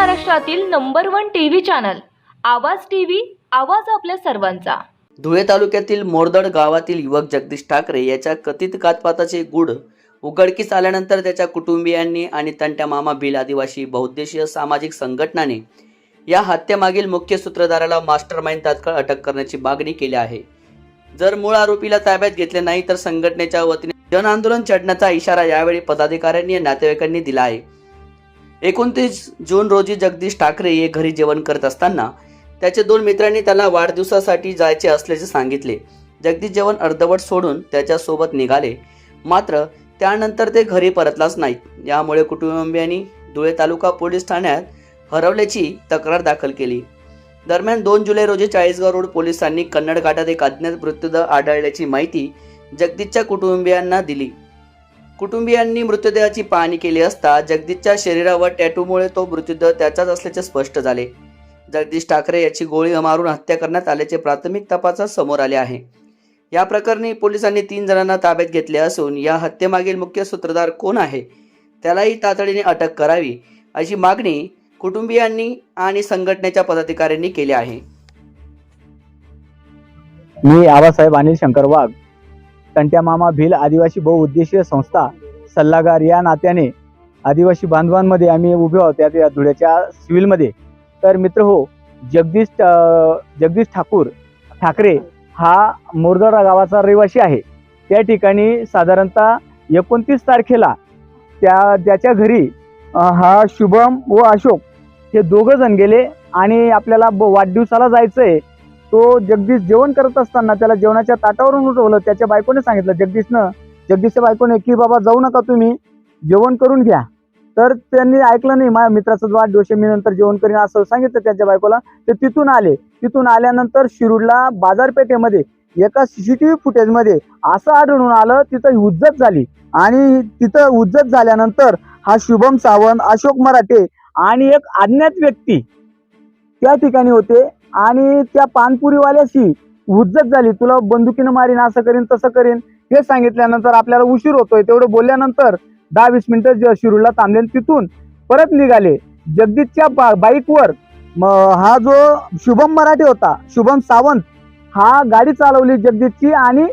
महाराष्ट्रातील number one TV channel Awaaz TV आवाज आपल्या सर्वांचा. धुळे तालुक्यातील मोरदड गावातील युवक जगदीश ठाकरे याच्या कथित घातपाताचे गुढ उघडकीस आल्यानंतर त्याच्या कुटुंबियांनी आणि तंट्या मामा भिल आदिवासी बहुद्देशीय सामाजिक संघटनाने या हत्येमागील मुख्य सूत्रधाराला मास्टर माइंड तात्काळ अटक करण्याची मागणी केली आहे. जर मूळ आरोपीला ताब्यात घेतले नाही तर संघटनेच्या वतीने जन आंदोलन छेडण्याचा इशारा यावेळी पदाधिकाऱ्यांनी नातेवाईकांनी दिला आहे. एकोणतीस जून रोजी जगदीश ठाकरे हे घरी जेवण करत असताना त्याचे दोन मित्रांनी त्याला वाढदिवसासाठी जायचे असल्याचे सांगितले. जगदीश जेवण अर्धवट सोडून त्याच्यासोबत निघाले. मात्र त्यानंतर ते घरी परतलाच नाहीत. यामुळे कुटुंबियांनी धुळे तालुका पोलीस ठाण्यात हरवल्याची तक्रार दाखल केली. दरम्यान दोन जुलै रोजी चाळीसगाव रोड पोलिसांनी कन्नड घाटात एक अज्ञात मृत्यूदह आढळल्याची माहिती जगदीशच्या कुटुंबियांना दिली. कुटुंबियांनी मृतदेहाची पाहणी केली असता जगदीशच्या शरीरावर टॅटूमुळे तो मृतदेह त्याचाच असल्याचे स्पष्ट झाले. जगदीश ठाकरे याची गोळी मारून हत्या करण्यात आल्याचे प्राथमिक तपासात समोर आले आहे. या प्रकरणी पोलिसांनी तीन जणांना ताब्यात घेतले असून या हत्येमागील मुख्य सूत्रधार कोण आहे त्यालाही तातडीने अटक करावी अशी मागणी कुटुंबियांनी आणि संघटनेच्या पदाधिकाऱ्यांनी केली आहे. मी आबासाहेब अनिल शंकर वाघ तंट्या मामा भिल आदिवासी बहुउद्देशीय संस्था सल्लागार या नात्याने आदिवासी बांधवांमध्ये आम्ही उभे आहोत त्या- त्या धुळ्याच्या सिव्हिलमध्ये तर मित्र हो जगदीश जगदीश ठाकूर ठाकरे हा मोरदरा गावाचा रहिवासी आहे. त्या ठिकाणी साधारणतः एकोणतीस तारखेला त्या त्याच्या घरी हा शुभम व अशोक हे दोघं जण गेले आणि आपल्याला ब- वाढदिवसाला आहे तो जगदीश जेवण करत असताना त्याला जेवणाच्या ताटावरून उठवलं. त्याच्या बायकोने सांगितलं जगदीशनं जगदीशच्या बायकोने की बाबा जाऊ नका तुम्ही जेवण करून घ्या. तर त्यांनी ऐकलं नाही माझ्या मित्राचं वाढदिवस मी नंतर जेवण करीन असं सांगितलं त्यांच्या बायकोला. ते तिथून आले. तिथून आल्यानंतर शिरूडला बाजारपेठेमध्ये एका सीसीटीव्ही फुटेजमध्ये असं आढळून आलं तिथं उज्जत झाली. आणि तिथं उज्जत झाल्यानंतर हा शुभम सावंत अशोक मराठे आणि एक अज्ञात व्यक्ती त्या ठिकाणी होते आणि त्या पानपुरीवाल्याशी उज्जत झाली. तुला बंदुकीनं मारीन असं करीन तसं करीन. हे सांगितल्यानंतर आपल्याला उशीर होतोय. तेवढं बोलल्यानंतर दहा वीस मिनिटं शिरूरला थांबले तिथून परत निघाले. जगदीशच्या बा बाईकवर म- हा जो शुभम मराठे होता शुभम सावंत हा गाडी चालवली जगदीशची आणि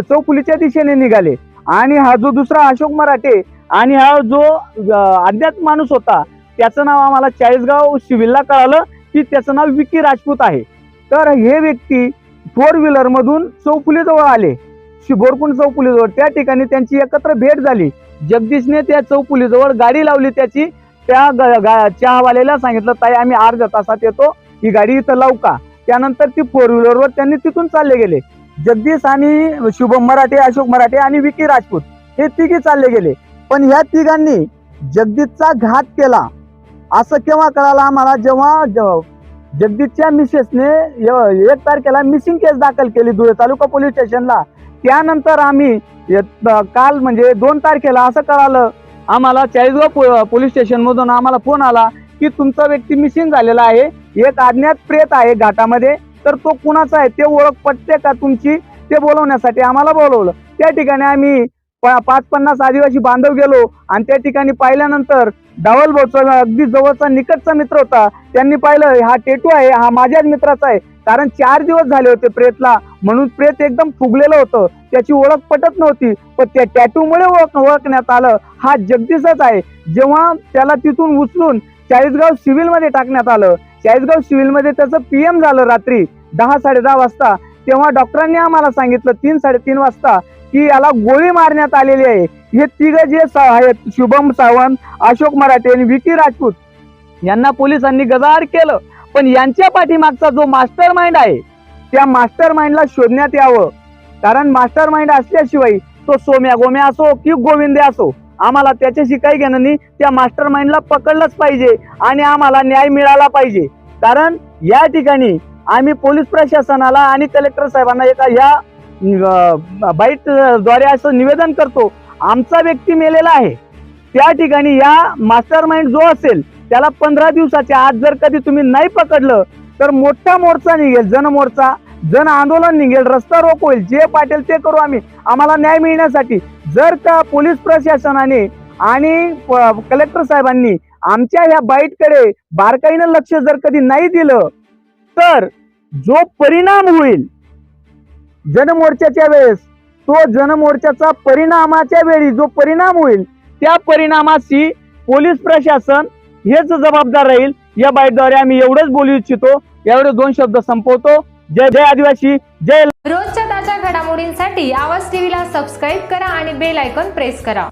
चौफुलीच्या दिशेने निघाले. आणि हा जो दुसरा अशोक मराठे आणि हा जो अज्ञात माणूस होता त्याचं नाव आम्हाला चाळीसगाव सिव्हिलला कळालं की त्याचं नाव विकी राजपूत आहे. तर हे व्यक्ती फोर व्हीलरमधून चौफुलीजवळ आले. शिबोरकुंड चौफुलीजवळ त्या ठिकाणी त्यांची एकत्र भेट झाली. जगदीशने त्या चौफुलीजवळ गाडी लावली त्याची. त्या ग- चहावाल्याला सांगितलं ताई आम्ही अर्ध्या तासात येतो. ही गाडी इथं लावू का? त्यानंतर ती फोर व्हीलरवर त्यांनी तिथून चालले गेले. जगदीश आणि शुभम मराठे अशोक मराठे आणि विकी राजपूत हे तिघी चालले गेले. पण ह्या तिघांनी जगदीशचा घात केला. असं केव्हा कळालं आम्हाला? जेव्हा जगदीशच्या मिसेसने य- एक तारखेला मिसिंग केस दाखल केली धुळे तालुका पोलीस स्टेशनला. त्यानंतर आम्ही काल म्हणजे दोन तारखेला असं कळालं आम्हाला चाळीसगाव पो- पोलीस स्टेशनमधून आम्हाला फोन आला की तुमचा व्यक्ती मिसिंग झालेला आहे एक अज्ञात प्रेत आहे घाटामध्ये तर तो कुणाचा आहे ते ओळख पटते का तुमची? ते बोलवण्यासाठी आम्हाला बोलवलं. त्या ठिकाणी आम्ही प- पाच पन्नास आदिवासी बांधव गेलो आणि त्या ठिकाणी पाहिल्यानंतर डावल भाऊचा अगदी जवळचा निकटचा मित्र होता. त्यांनी पाहिलं हा टेटू आहे हा माझ्याच मित्राचा आहे. कारण चार दिवस झाले होते प्रेतला. म्हणून प्रेत एकदम फुगलेलं होतं. त्याची ओळख पटत नव्हती. पण त्या टॅटूमुळे ओळख ओळखण्यात आलं. हा जगदीशच आहे. जेव्हा त्याला तिथून उचलून चाळीसगाव सिव्हिलमध्ये टाकण्यात आलं. चाळीसगाव सिव्हिलमध्ये मध्ये त्याचं पीएम झालं रात्री दहा साडे दहा वाजता. तेव्हा डॉक्टरांनी आम्हाला सांगितलं तीन साडेतीन वाजता की याला गोळी मारण्यात आलेली आहे. हे तिघ जे आहेत शुभम सावंत अशोक मराठे आणि विकी राजपूत. यांना पोलिसांनी गजाआड केलं. पण यांच्या पाठीमागचा जो मास्टर माइंड आहे त्या मास्टर माइंडला शोधण्यात यावं. कारण मास्टर माइंड असल्याशिवाय तो सोम्या गोम्या असो की गोविंदे असो आम्हाला त्याच्याशी काही घेणं नाही. त्या मास्टर माइंडला पकडलंच पाहिजे आणि आम्हाला न्याय मिळाला पाहिजे. कारण या ठिकाणी आम्ही पोलीस प्रशासनाला आणि कलेक्टर साहेबांना एका या बाईटद्वारे असं निवेदन करतो. आमचा व्यक्ती मेलेला आहे. त्या ठिकाणी या मास्टर माइंड जो असेल त्याला पंधरा दिवसाच्या आत जर कधी तुम्ही नाही पकडलं तर मोठा मोर्चा निघेल जनमोर्चा जन आंदोलन निघेल रस्ता रोक होईल जे पाटील ते करू आम्ही. आम्हाला न्याय मिळण्यासाठी जर का पोलीस प्रशासनाने आणि कलेक्टर साहेबांनी आमच्या ह्या बाईटकडे बारकाईनं लक्ष जर कधी नाही दिलं तर जो परिणाम होईल जनमोर्चाच्या वेळेस तो जनमोर्चाचा परिणामाच्या वेळी जो परिणाम होईल त्या परिणामाशी पोलीस प्रशासन हेच जबाबदार राहील. या बाईटद्वारे आम्ही एवढंच बोलू इच्छितो. एवढे दोन शब्द संपवतो. जय जय आदिवासी जय रोजच्या ताज्या घडामोडींसाठी आवाज टीव्हीला सबस्क्राईब करा आणि बेल आयकॉन प्रेस करा.